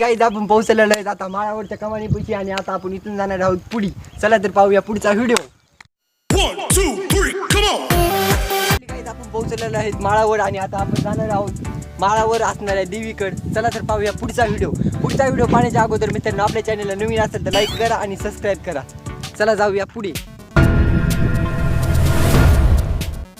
काही आपण पोहोचलेलो आहे आता माळावरच्या कमानी पैकी आणि आता आपण इथून जाणार आहोत पुढी. चला तर पाहूया पुढचा व्हिडिओ. आपण पोहोचलेलो आहेत माळावर आणि आता आपण जाणार आहोत माळावर असणाऱ्या देवीकड. चला तर पाहूया पुढचा व्हिडिओ. पुढचा व्हिडिओ पाहण्याच्या अगोदर मित्रांनो आपल्या चॅनलला नवीन असेल तर लाईक करा आणि सबस्क्राईब करा. चला जाऊया पुढे.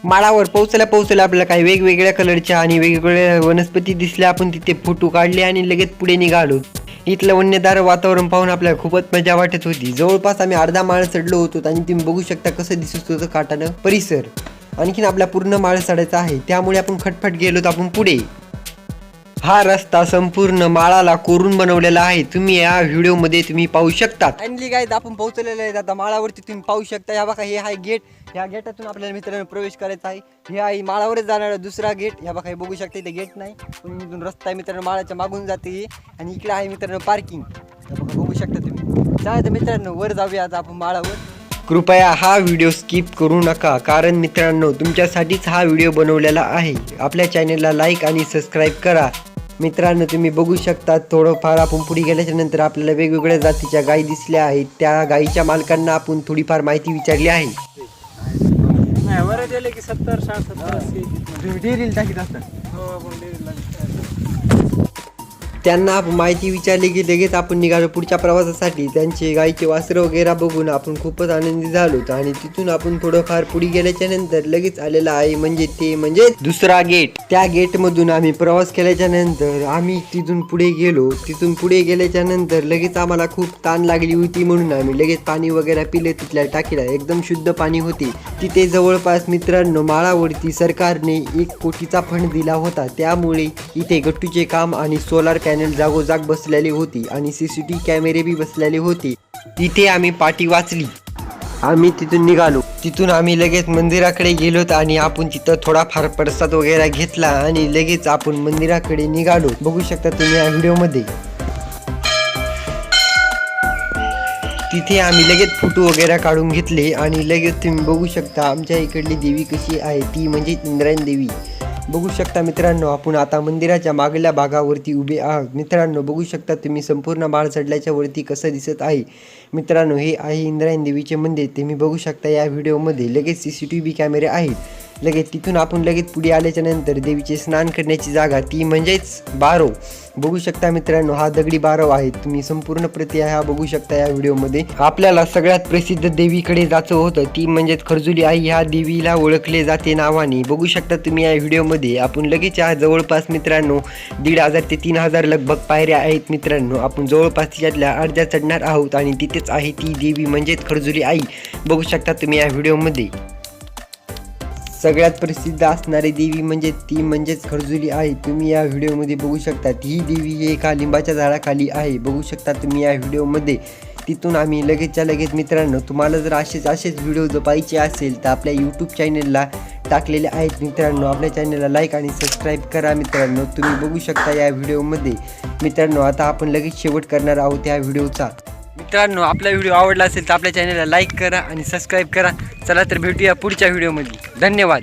माळावर पोहोचल्या पोहोचल्या आपल्याला काही वेगवेगळ्या कलरच्या आणि वेगवेगळ्या वनस्पती दिसल्या. आपण तिथे फोटो काढले आणि लगेच पुढे निघालो. इथलं वन्यदार वातावरण पाहून आपल्याला खूपच मजा वाटत होती. जवळपास आम्ही अर्धा माळ चढलो होतो आणि तुम्ही बघू शकता कसं दिसत होतं काटानं परिसर. आणखीन आपला पूर्ण माळ चढायचा आहे. त्यामुळे आपण खटफट गेलो तर आपण पुढे. हा रस्ता संपूर्ण माळाला कोरून बनवलेला आहे. तुम्ही या व्हिडिओमध्ये तुम्ही पाहू शकता फायनली काय आपण पोहोचलेले आहेत आता माळावरती तुम्ही पाहू शकता. या बघा हे आहे गेट. ह्या गेटातून आपल्याला मित्रांनो प्रवेश करायचा आहे. हे आहे माळावरच जाणारा दुसरा गेट. ह्या बघा हे बघू शकता इथे गेट नाही. पण इथून रस्ता आहे मित्रांनो माळाच्या मागून जाते. आणि इकडे आहे मित्रांनो पार्किंग बघा बघू शकता तुम्ही. चला तर मित्रांनो वर जाऊया आता आपण माळावर. कृपया हा व्हिडिओ स्किप करू नका कारण मित्रांनो तुमच्यासाठीच हा व्हिडिओ बनवलेला आहे. आपल्या चॅनेलला लाईक आणि सबस्क्राईब करा. मित्रांनो तुम्ही बघू शकता थोडंफार आपण पुढे गेल्याच्यानंतर आपल्याला वेगवेगळ्या जातीच्या गायी दिसल्या आहेत. त्या गायीच्या मालकांना आपण थोडीफार माहिती विचारली आहे. सत्तर साठ सत्तर अस्सी. डेअरीला टाकीत असतात. हो आपण डेअरीला त्यांना आपण माहिती विचारली की लगेच आपण निघालो पुढच्या प्रवासासाठी. त्यांचे गाईचे वासरं वगैरे बघून आपण खूपच आनंदी झालो आणि तिथून आपण थोडंफार पुढे गेल्याच्यानंतर लगेच आलेला आहे. म्हणजे ते म्हणजे दुसरा गेट. त्या गेट मधून आम्ही प्रवास केल्याच्यानंतर आम्ही तिथून पुढे गेलो. तिथून पुढे गेल्याच्यानंतर लगेच आम्हाला खूप ताण लागली होती म्हणून आम्ही लगेच पाणी वगैरे पिले. तिथल्या टाकीला एकदम शुद्ध पाणी होते. तिथे जवळपास मित्रांनो माळावरती सरकारने एक कोटीचा फंड दिला होता. त्यामुळे इथे गट्टूचे काम आणि सोलार कॅनल जागोजाग बसलेली होती आणि सीसीटीव्ही कॅमेरे बी बसलेले होते. तिथे आम्ही पाठी वाचली. आम्ही तिथून निघालो. तिथून आम्ही लगेच मंदिराकडे गेलो आणि आपण तिथं थोडाफार प्रसाद वगैरे घेतला आणि लगेच आपण मंदिराकडे निघालो. बघू शकता तुम्ही या व्हिडिओमध्ये. तिथे आम्ही लगेच फोटो वगैरे काढून घेतले आणि लगेच तुम्ही बघू शकता आमच्या इकडली देवी कशी आहे. ती म्हणजे इंद्रायण देवी. बघू शकता मित्रांनो आपण आता मंदिराच्या मागल्या भागावरती उभे आहात. मित्रांनो बघू शकता तुम्ही संपूर्ण बाळ चढल्याच्या वरती कसं दिसत आहे. मित्रांनो हे आहे इंद्रायण देवीचे मंदिर. तुम्ही बघू शकता या व्हिडिओमध्ये लगेच सी सी टी व्ही कॅमेरे आहेत. लगेच तिथून आपण लगेच पुढे आल्याच्यानंतर देवीचे स्नान करण्याची जागा ती म्हणजेच बारो. बघू शकता मित्रांनो हा दगडी बारव आहे. तुम्ही संपूर्ण प्रति हा बघू शकता या व्हिडिओमध्ये. आपल्याला सगळ्यात प्रसिद्ध देवीकडे जायचं होतं ती म्हणजेच खरजुली आई. ह्या देवीला ओळखले जाते नावाने. बघू शकता तुम्ही या व्हिडिओमध्ये. आपण लगेच या जवळपास मित्रांनो दीड हजार ते तीन हजार लगभग पायऱ्या आहेत मित्रांनो. आपण जवळपास तिच्यातल्या अर्ध्या चढणार आहोत आणि तिथेच आहे ती देवी म्हणजेच खरजुली आई. बघू शकता तुम्ही या व्हिडिओमध्ये. सगळ्यात प्रसिद्ध असणारी देवी म्हणजे ती म्हणजेच खरजुली आहे. तुम्ही या व्हिडिओमध्ये बघू शकता ही देवी एका लिंबाच्या झाडाखाली आहे. बघू शकता तुम्ही या व्हिडिओमध्ये. तिथून आम्ही लगेचच्या लगेच मित्रांनो तुम्हाला जर असेच असेच व्हिडिओ जर पाहिजे असेल तर आपल्या यूट्यूब चॅनलला टाकलेले आहेत मित्रांनो. आपल्या चॅनलला लाईक आणि सबस्क्राईब करा मित्रांनो. तुम्ही बघू शकता या व्हिडिओमध्ये. मित्रांनो आता आपण लगेच शेवट करणार आहोत या व्हिडिओचा. मित्रांनो आपला व्हिडिओ आवडला असेल तर आपल्या चॅनलला लाईक करा आणि सबस्क्राईब करा. चला तर भेटूया पुढच्या व्हिडिओमध्ये धन्यवाद.